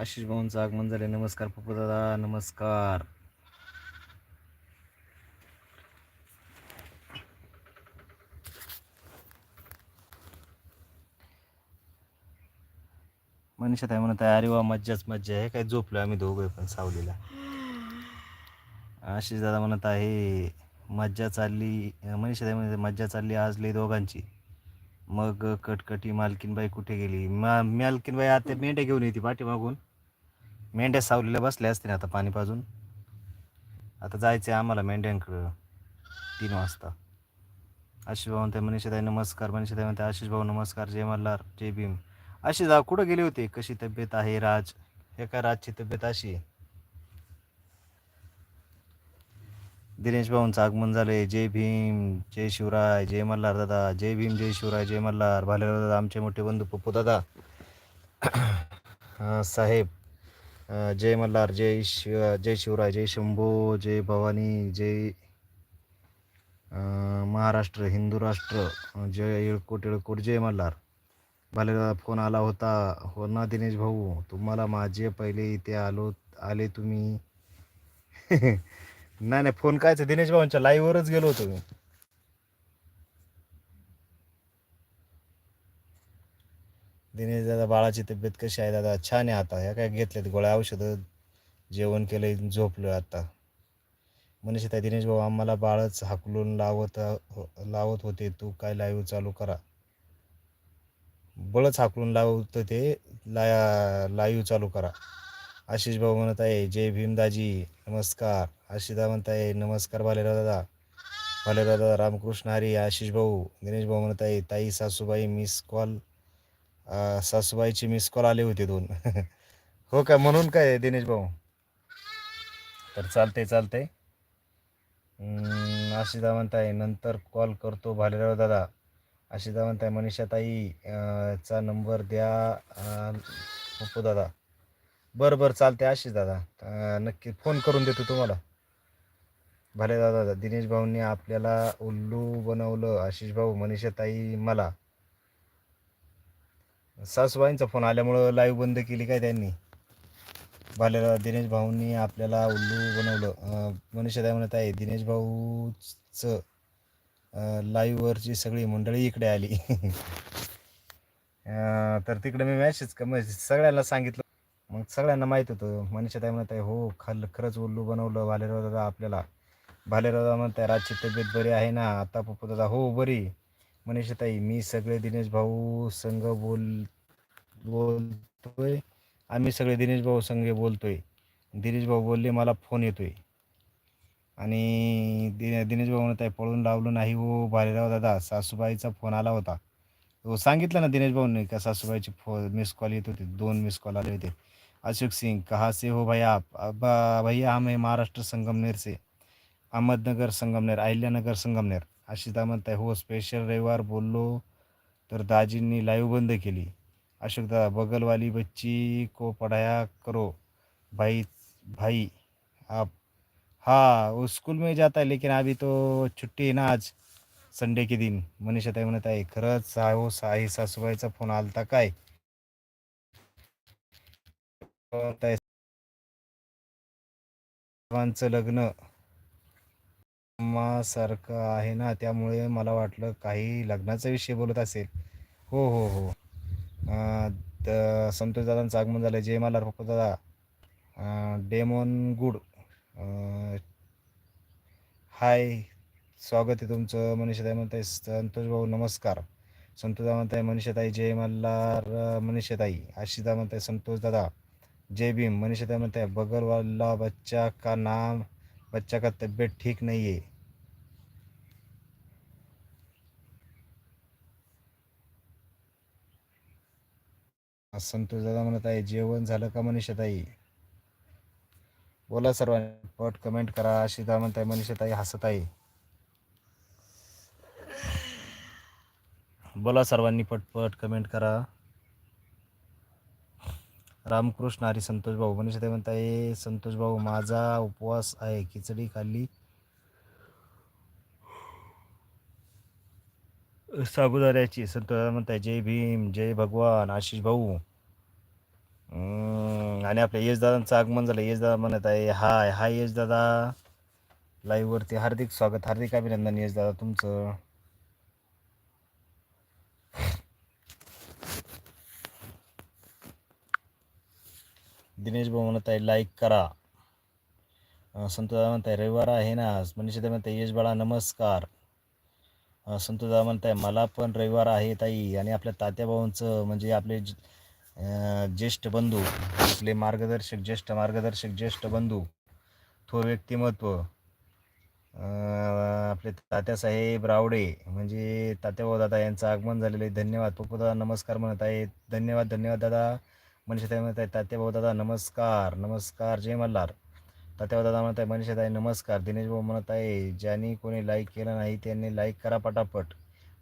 आशिष भाऊंचं आगमन झाले नमस्कार पप्पू दादा नमस्कार. मनीषा ताई म्हणत आहे अरे वा मज्जाच मज्जा आहे. काय झोपलो आम्ही दोघं पण सावलीला. आशिष दादा म्हणत आहे मज्जा चालली. मनीषा ताई म्हणते मज्जा चालली आज लई दोघांची. मग कटकटी मालकीनबाई कुठे गेली? मा मालकीनबाई आता मेंढ्या घेऊन येते पाठीमागून. मेंढ्या सावलीला बसल्या असतील आता पाणी पाजून. आता जायचं आहे आम्हाला मेंढ्यांकडं तीन वाजता. आशिष भाऊ म्हणते मनीषाताई नमस्कार मनीषाताई म्हणते आशिष भाऊ नमस्कार जय मल्हार जय भीम. आशिष भाऊ कुठं गेले होते? कशी तब्येत आहे राज? हे काय राजची तब्येत अशी आहे. दिनेश भाऊंचं आगमन झालंय. जय भीम जय शिवराय जय मल्हार दादा. जय भीम जय शिवराय जय मल्हार. भालेराव दादा आमचे मोठे बंधू पप्पू दादा. साहेब जय मल्हार जय शिव जय शिवराय जय शंभू जय भवानी जय महाराष्ट्र हिंदू राष्ट्र जय येळकोट येळकोट जय मल्हार. भालेराव फोन आला होता हो ना दिनेश भाऊ तुम्हाला माझे पहिले इथे आलो आले तुम्ही. नाही नाही फोन कायचं? दिनेश भाऊंच्या लाईव्हवरच गेलो होतो मी. दिनेश दादा बाळाची तब्येत कशी आहे दादा? छान आहे आता. ह्या काय घेतल्यात गोळ्या औषधं? जेवण केलं झोपलं आता. मनीष ताई दिनेश भाऊ आम्हाला बाळच हाकलून लावत लावत होते. तू काय लाईव्ह चालू करा. बळच हाकलून लावत ते ला लाईव्ह चालू करा. आशिष भाऊ म्हणत आहे जय भीमदाजी नमस्कार. आशिषदा म्हणत आहे नमस्कार भालेराव दादा. भालेराव दादा रामकृष्ण हरी. आशिष भाऊ दिनेश भाऊ म्हणत आहे ताई सासूबाई मिस कॉल सासूबाईची मिस कॉल आले होते दोन. हो का? म्हणून काय दिनेश भाऊ? तर चालतंय चालतंय. आशिदा म्हणताय आहे नंतर कॉल करतो भालेराव दादा. आशिदा म्हणताय आहे चा नंबर द्या पप्पू दादा. बरं बरं चालते आशिष दादा. नक्की फोन करून देतो तुम्हाला. भले दादा दिनेश भाऊंनी आपल्याला उल्लू बनवलं. आशिष भाऊ मनीषाताई मला. सासूबाईंचा फोन आल्यामुळं लाईव्ह बंद केली काय त्यांनी? भालेराव दिनेश भाऊंनी आपल्याला उल्लू बनवलं. अं, म्हणत आहे दिनेश भाऊचं लाईव्हवरची सगळी मंडळी इकडे आली. तर तिकडे मी मॅसेज म्हणजे सगळ्यांना सांगितलं. मग सगळ्यांना माहीत होतं. मनीषा ताई म्हणत आहे हो खाल्लं खरंच उल्लू बनवलं भालेराव दादा आपल्याला. भालेराव दादा म्हणत आहे राजची तब्येत बरी आहे ना? आता पप्पू दादा हो बरी. मनीषाताई मी सगळे दिनेश भाऊ संघ बोल बोलतोय. आम्ही सगळे दिनेश भाऊ संघ बोलतोय. दिनेश भाऊ बोलले मला फोन येतोय. आणि दि दिनेश भाऊ म्हणत आहे पळून लावलं नाही हो भालेराव दादा सासूबाईचा फोन आला होता. हो सांगितलं ना दिनेश भाऊने का सासूबाईचे फो मिस कॉल येत होते दोन मिस कॉल आले होते. अशोक सिंग कहाँ से हो भाई आप? भैया हम है महाराष्ट्र संगमनेर से. अहमदनगर संगमनेर अहिल्यानगर संगमनेर. अशिता म्हणताय हो स्पेशल रविवार बोललो तर दाजींनी लाईव्ह बंद केली. अशोक दादा बगलवाली बच्ची को पढ़ाया करो. भाई भाई आप हाँ वो स्कूल में जाता है लेकिन अभी तो छुट्टी है ना आज संडे के दिन. मनीषा ताई म्हणत आहे खरंच हो साई सासूबाईचा फोन आलता काय? सर्वांचं लग्न सारखं आहे ना त्यामुळे मला वाटलं काही लग्नाचा विषय बोलत असेल. हो हो हो. संतोष दादांचं आगमन झालं जय मल्हार पप्पा दादा डेमॉन गुड. हाय स्वागत आहे तुमचं. मनीषाताई म्हणताय संतोष भाऊ नमस्कार. संतोषदा म्हणताय मनीषाताई जय मल्हार मनीषाताई. आशिता म्हणताय संतोष दादा जय भीम. मनीषाताई म्हणताय बगल वाला बच्चा का नाम बच्चा का तबीयत ठीक नहीं है संतोष दादा म्हणत आहे जेवण झालं का मनीषाताई? बोला सर्वांनी पट कमेंट करा अशिता म्हणताय मनीषाताई हसत आहे बोला सर्वांनी पटपट कमेंट करा. रामकृष्ण हरी संतोष भाऊ मनीषाताई आहे संतोष भाऊ माझा उपवास आहे खिचडी खाल्ली. साबुदाऱ्याची संत म्हणताय जय भीम जय भगवान आशिष भाऊ. आणि आपल्या यशदादांचं आगमन झालं. यशदादा म्हणत आहे हाय हाय यशदादा. लाईव्हवरती हार्दिक स्वागत हार्दिक अभिनंदन यशदादा तुमचं. दिनेश भाऊ म्हणत आहे लाईक करा. अं, म्हणत आहे रविवार आहे ना. मनीषदा म्हणत आहे यश बाळा नमस्कार. अं, संतोषदा म्हणत आहे मला पण रविवार आहे ताई आणि आपल्या तात्या भाऊंचं म्हणजे आपले ज्येष्ठ बंधू आपले मार्गदर्शक ज्येष्ठ मार्गदर्शक ज्येष्ठ बंधू थोर व्यक्तिमत्व आपले तात्यासाहेब रावडे म्हणजे तात्याभाऊ दादा यांचं आगमन झालेलं आहे. धन्यवाद. पप्पू दादा नमस्कार म्हणत आहेत. धन्यवाद धन्यवाद दादा. मनीषाताई म्हणत आहे तात्याभाऊ दादा नमस्कार नमस्कार जय मल्हार. तात्याभाऊ दादा म्हणत आहे मनीषाताई नमस्कार. दिनेश भाऊ म्हणत आहे ज्यांनी कोणी लाईक केलं नाही त्यांनी लाईक करा पटापट.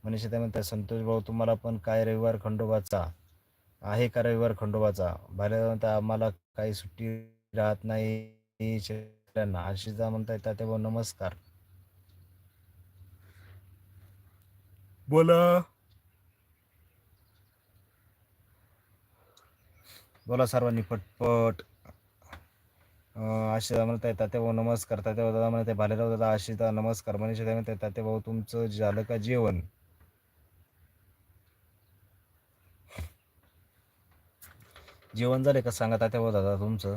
मनीषाताई म्हणत आहे संतोष भाऊ तुम्हाला पण काय रविवार खंडोबाचा? आहे का रविवार खंडोबाचा? भाल्या म्हणत आहे, आम्हाला काही सुट्टी राहत नाही शेतकऱ्यांना. आशिषदा म्हणताय तात्याभाऊ नमस्कार. बोला. बोला सर्वांनी पटपट. आशिषदा म्हणत आहे तात्याभाऊ नमस्कार तात्याभाऊ दादा म्हणत आहे भालेराव दादा आशिदा नमस्कार. मनीषा म्हणत आहे तात्याभाऊ तुमचं झालं का जेवण? जेवण झाले का सांगा तात्या भाऊ दादा तुमचं?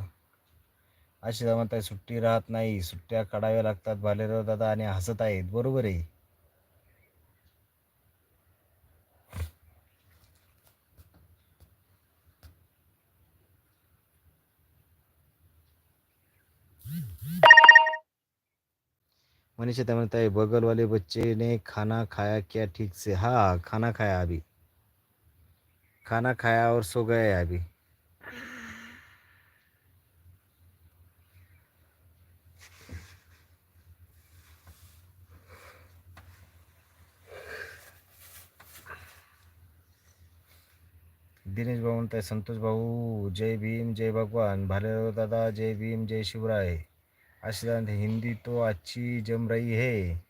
आशिषदा म्हणत आहे सुट्टी राहत नाही सुट्ट्या काढाव्या लागतात भालेराव दादा आणि हसत आहेत. बरोबर आहे. मनीषा त्या म्हणत बगल वाले बच्चे ने खाना खाया क्या ठीक से? हाँ खाना खाया अभी। खाना खाया और सो गए अभी। दिनेश भाऊ आहे संतोष भाऊ जय भीम, जय भगवान, भालेराव दादा, जय भीम, जय शिवराय. आशीर्वाद हिंदी तो अच्छी जम रही है।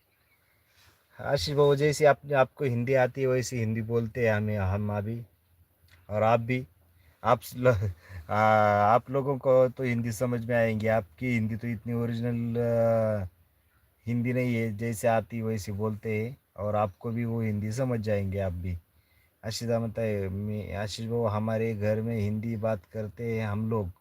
आशीष भाऊ जैसी आप आपको हिंदी आती है वैसी हिंदी बोलते हैं हमें हम अभी और आप भी। आप ल- आ, आप लोगों को तो हिंदी समझ में आएँगी आपकी हिंदी तो इतनी ओरिजिनल हिंदी नहीं है जैसे आती वैसी बोलते हैं और आपको भी वो हिंदी समझ जाएँगे आप भी। आशीष म्हणता है आशीष भाऊ हमारे घर में हिंदी बात करते हैं हम लोग।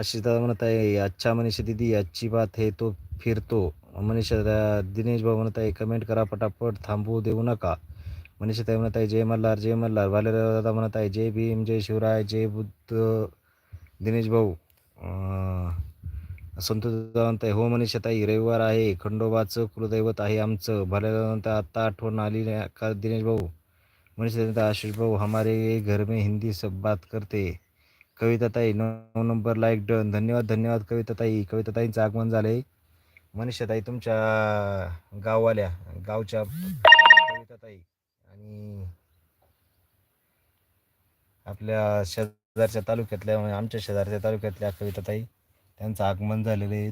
आशिषदादा म्हणत आहे अच्छा मनीषा दीदी अच्छी बात हे तो फिरतो. मनीषा दिनेश भाऊ म्हणत आहे कमेंट करा पटापट थांबू देऊ नका. मनीषा ताई म्हणत आहे जय मल्हार जय मल्हार. भालेराव दादा म्हणत आहे जय भीम जय शिवराय जय बुद्ध. दिनेश भाऊ अं, संतोष म्हणत आहे हो मनीषा ताई रविवार आहे खंडोबाचं कुलदैवत आहे आमचं. भालेराव म्हणत आहे आत्ता आठवण आली नाही का दिनेश भाऊ? मनीषा म्हणत आहे, आशीष भाऊ हमारे घर में हिंदी सब बात करते. कविताताई नऊ नंबर लाईक डन. धन्यवाद धन्यवाद कविताताई. कविताताईंचं आगमन झालंय. आहे ताई तुमच्या गाववाल्या गावच्या कविताताई आणि आपल्या शेजारच्या तालुक्यातल्या आमच्या शेजारच्या तालुक्यातल्या कविताताई त्यांचं आगमन झालेलं आहे.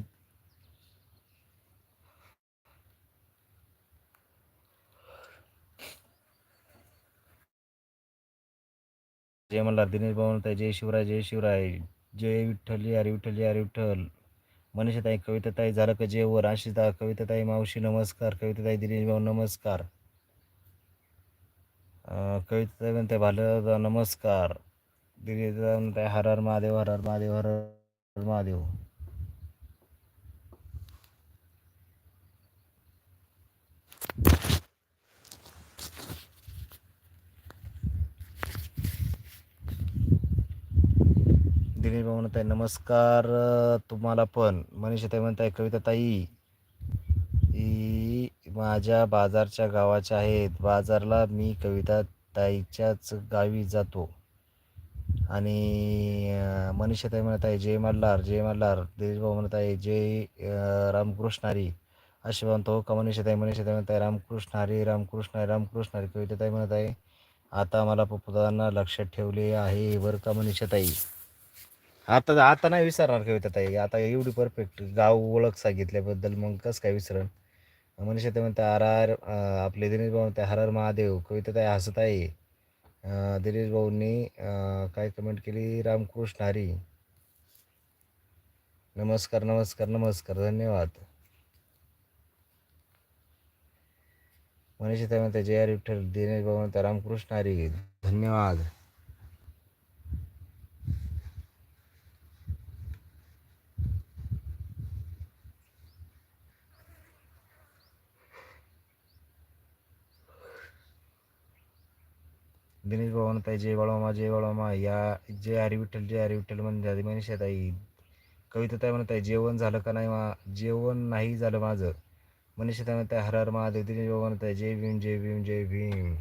जय मल्हार दिनेश भाऊ जय शिवराय जय शिवराय जय विठ्ठली हरी विठ्ठली हरी विठ्ठल. मनीषाताई कविताताई झालं का जेवर आशिता कविताताई मावशी नमस्कार. कविताताई दिनेश भाऊ नमस्कार. कविताताई म्हणते भालदा नमस्कार. दिनेश म्हणताय हर हर महादेव हर हर महादेव हर हर महादेव. दिनेश भाऊ म्हणत आहे नमस्कार तुम्हाला पण. मनीषा ताई म्हणत आहे कविता ताई ई माझ्या बाजारच्या गावाच्या आहेत. बाजारला मी कविता ताईच्याच गावी जातो. आणि अ, मनीषा ताई म्हणत आहे जय मल्हार जय मल्हार. दिनेश भाऊ म्हणत आहे जय रामकृष्ण हरी. असे म्हणतो हो का मनीषा ताई? मनीषा ताई म्हणत आहे रामकृष्ण हरी रामकृष्ण हरी रामकृष्ण हरी. कविता ताई म्हणत आहे आता मला पप्पूदादांना लक्षात ठेवले आहे. बरं का मनीषताई आता आता नाही विसरणार कविता ताई? आता एवढी परफेक्ट गाव ओळख सांगितल्याबद्दल मग कसं काय विसरण? मनीषा ते म्हणते आर आर आपले दिनेश भाऊ म्हणते हर हर महादेव. कविता ताई हसत आहे. दिनेश भाऊंनी काय कमेंट केली? रामकृष्ण हरी. नमस्कार नमस्कार नमस्कार. धन्यवाद. मनीषा ते म्हणते जय हरी विठ्ठल. दिनेश भाऊ म्हणते रामकृष्ण हरी. धन्यवाद. दिनेश भाऊ म्हणत जय बाळोमा जय बाळोमा या जय हरी विठ्ठल जय हरी विठ्ठल म्हणजे आधी मनीषा ताई म्हणत आहे जेवण झालं का नाही मा जेवण नाही झालं माझं. मनीषा म्हणताय म्हणत आहे हर हर महादेव दिनेश भाऊ म्हणत जय भीम जय भीम जय भीम.